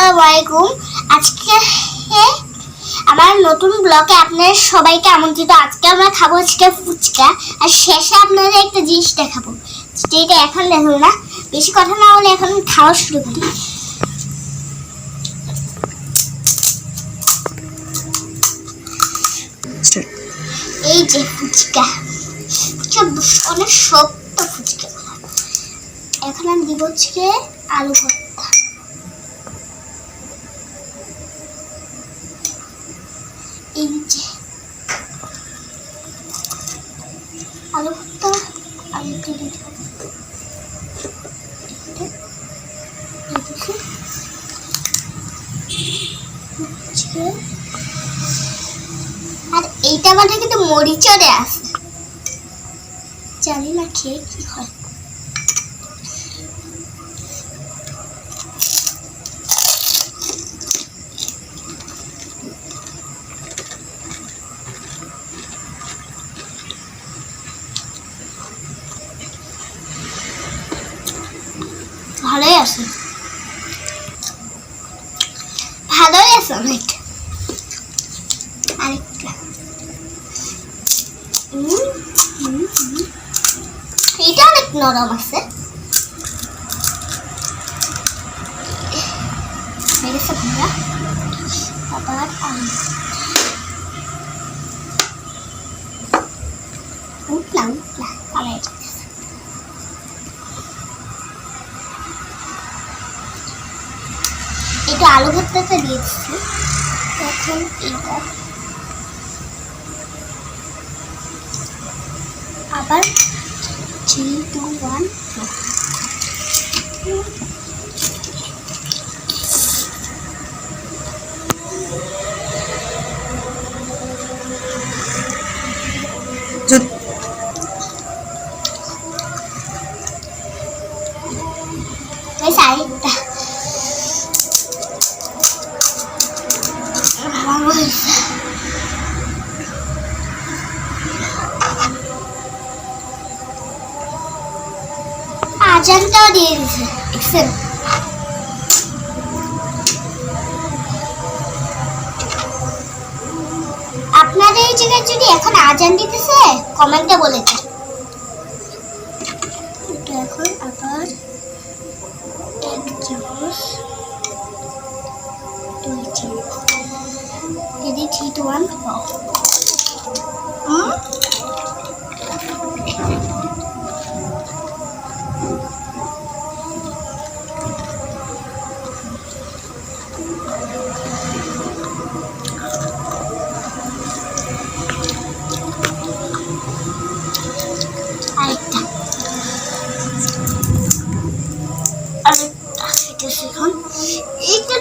আসসালামু আজকে আমার নতুন ব্লগে আপনাদের সবাইকে আমন্ত্রিত। আজকে আমরা খাব আজকে ফুচকা। আর শেষে আপনাদের একটা জিনিস দেখাবো। যেটা এখন দেখাবো না, বেশি কথা না বলে এখন খাওয়া শুরু করি। এই যে ফুচকা। ফুচকা অনেক শক্ত ফুচকা। এখন আমি দিব হচ্ছে আলু ভর্তা। যে আলু ভর্তা, আলু হচ্ছে, আর এইটা মানে কিন্তু মরিচও দেয়া আছে। জানি না খেয়ে কি হয়। ভালোই আছে। ভালোই আছে অনেক। আরেকটা। এটা অনেক নরম আছে। মেরেছে ভাঙা আবার আলু আলু ভর্তাটা দিয়ে দিচ্ছি এখন এইটা আবার থ্রি টু ওয়ান cái আজানটাও দিয়ে দিছে দেখছেন আপনাদের এই জায়গায় যদি এখন আজান দিতেছে, কমেন্টে বলে দেন। এখন আবার এক চামচ দুই চামচ যদি থ্রি টু ওয়ান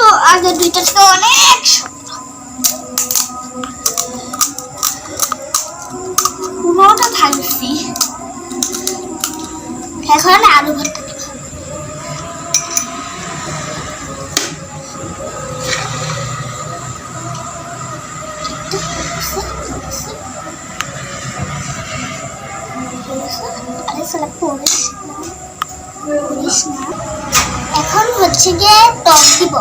তো আগে দুইটা থেকে অনেক পুরোটা খাইছি এখন আলু ভর্তা দেবো। আরে সালা পড়িস না। পড়িস না। এখন হচ্ছে গিয়ে টক দিব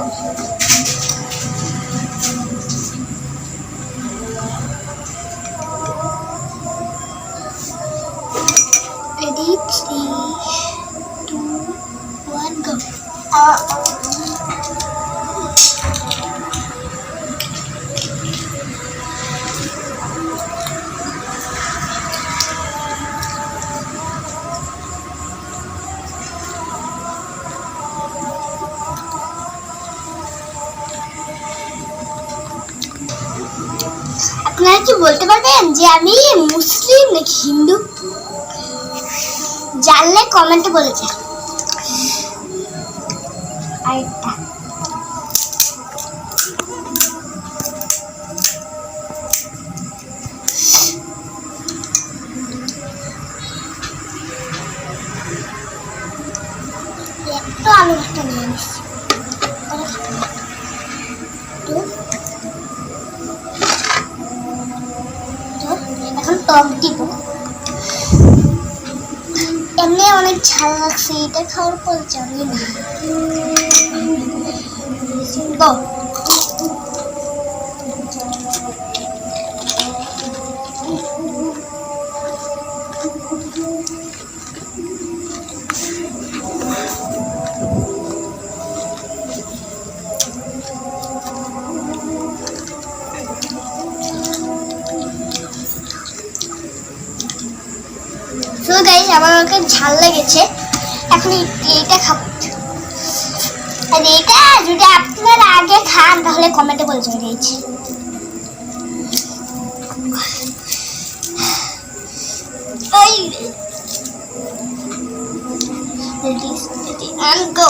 কি বলতে পারবেন যে আমি মুসলিম নাকি হিন্দু? জানলে কমেন্টে বলে যান আরেকটা টক দিব। এমনি অনেক ঝাল লাগছে এটা খাওয়ার পর জানি না। গো তো গাইস আমার ওকে ঝাল লেগেছে। এখন এইটা খাব। আর এইটা যদি আপনারা আগে খান, তাহলে কমেন্টে বলে গাইস ওই ready steady and go.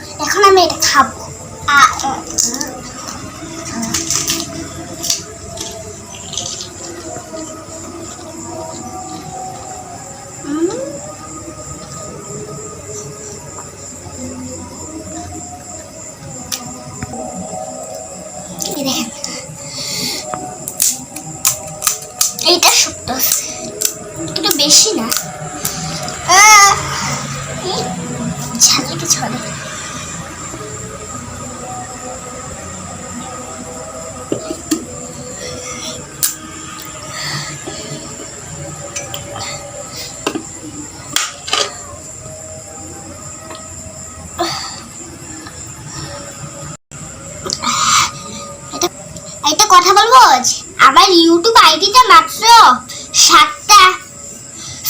এখন আমি এটা খাব আ, আ, আ। একটা কথা বলব? আমার ইউটিউব আইডিটা মাত্র সাতটা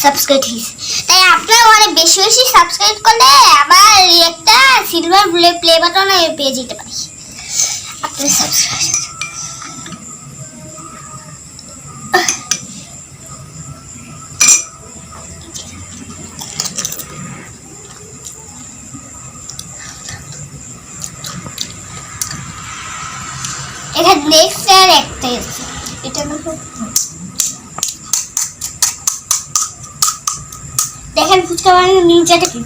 সাবস্ক্রাইব হয়েছে। তাই আপনারা মানে বেশি বেশি সাবস্ক্রাইব করলে আমার একটা সিলভার প্লে বাটন পেয়ে যেতে পারি। আপনার সাবস্ক্রাইব দেখেন ফুচকা বানানোর নিচেটা কি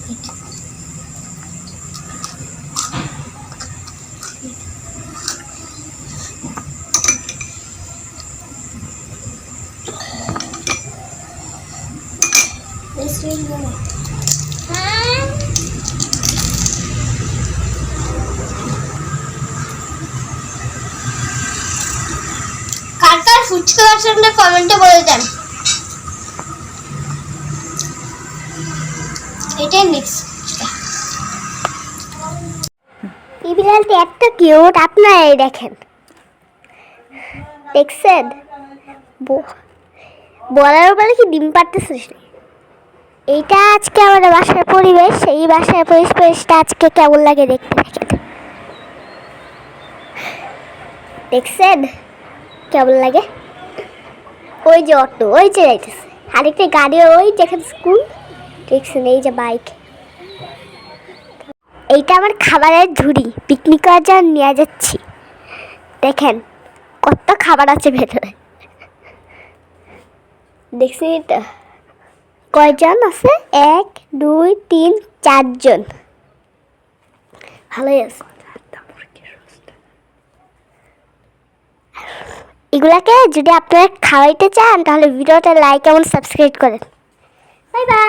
This will কমেন্টে বলে দেন। এই বিড়ালটি এত কিউট আপনারা এই দেখেন। দেখছেন? বলার বলে কি ডিম পারতেছিস এইটা আজকে আমাদের বাসার পরিবেশ, এই বাসার পরিবেশটা আজকে কেমন লাগে দেখতে দেখেন দেখছেন? কেমন লাগে? ওই যে অটো, ওই যে যাইতেছে। আরেকটা গাড়ি ওই যেখানে স্কুল। দেখছেন, এই যে বাইক। এইটা আমার খাবারের ঝুড়ি। পিকনিক করার জন্য নিয়ে যাচ্ছি। দেখেন, কত খাবার আছে ভেতরে। দেখছি এটা? কয়জন আছে? এক, দুই, তিন, চারজন। ভালোই আছে। এগুলাকে যদি আপনারা খাওয়াইতে চান, তাহলে ভিডিওটা লাইক এবং সাবস্ক্রাইব করেন। Bye bye